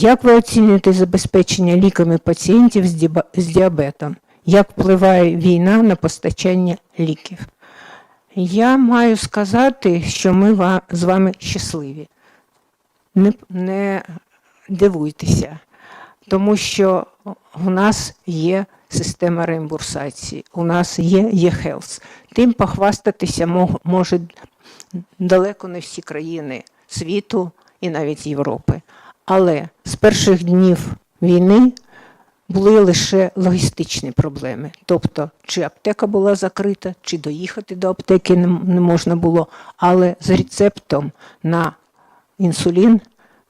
Як ви оцінюєте забезпечення ліками пацієнтів з, діабетом? Як впливає війна на постачання ліків? Я маю сказати, що ми з вами щасливі. Не, не дивуйтеся, тому що у нас є система реімбурсації, у нас є e-health. Тим похвастатися може далеко не всі країни світу і навіть Європи. Але з перших днів війни були лише логістичні проблеми. Тобто, чи аптека була закрита, чи доїхати до аптеки не, можна було. Але з рецептом на інсулін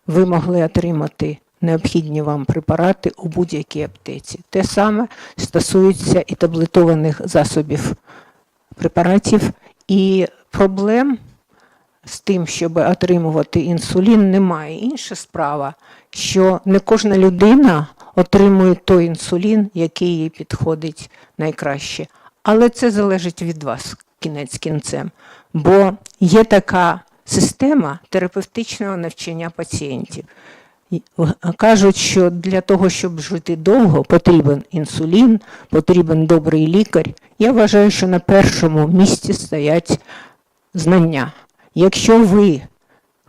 ви могли отримати необхідні вам препарати у будь-якій аптеці. Те саме стосується і таблетованих засобів препаратів, і проблем з тим, щоб отримувати інсулін, немає. Інша справа, що не кожна людина отримує той інсулін, який їй підходить найкраще. Але це залежить від вас кінець кінцем. Бо є така система терапевтичного навчання пацієнтів. Кажуть, що для того, щоб жити довго, потрібен інсулін, потрібен добрий лікар. Я вважаю, що на першому місці стоять знання. Якщо ви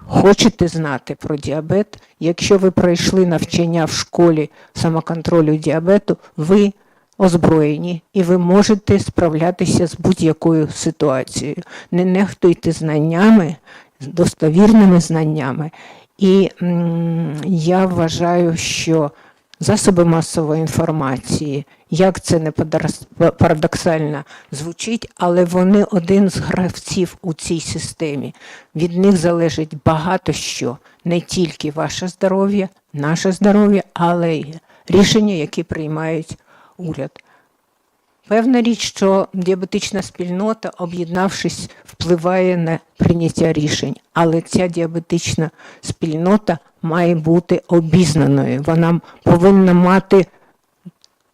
хочете знати про діабет, якщо ви пройшли навчання в школі самоконтролю діабету, ви озброєні і ви можете справлятися з будь-якою ситуацією. Не нехтуйте знаннями, достовірними знаннями. І м, я вважаю, що засоби масової інформації, як це не парадоксально звучить, але вони один з гравців у цій системі. Від них залежить багато що, не тільки ваше здоров'я, наше здоров'я, але й рішення, які приймають уряд. Певна річ, що діабетична спільнота, об'єднавшись, впливає на прийняття рішень, але ця діабетична спільнота має бути обізнаною. Вона повинна мати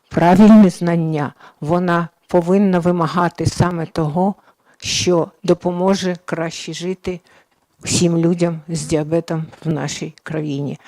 правильні знання, вона повинна вимагати саме того, що допоможе краще жити всім людям з діабетом в нашій країні.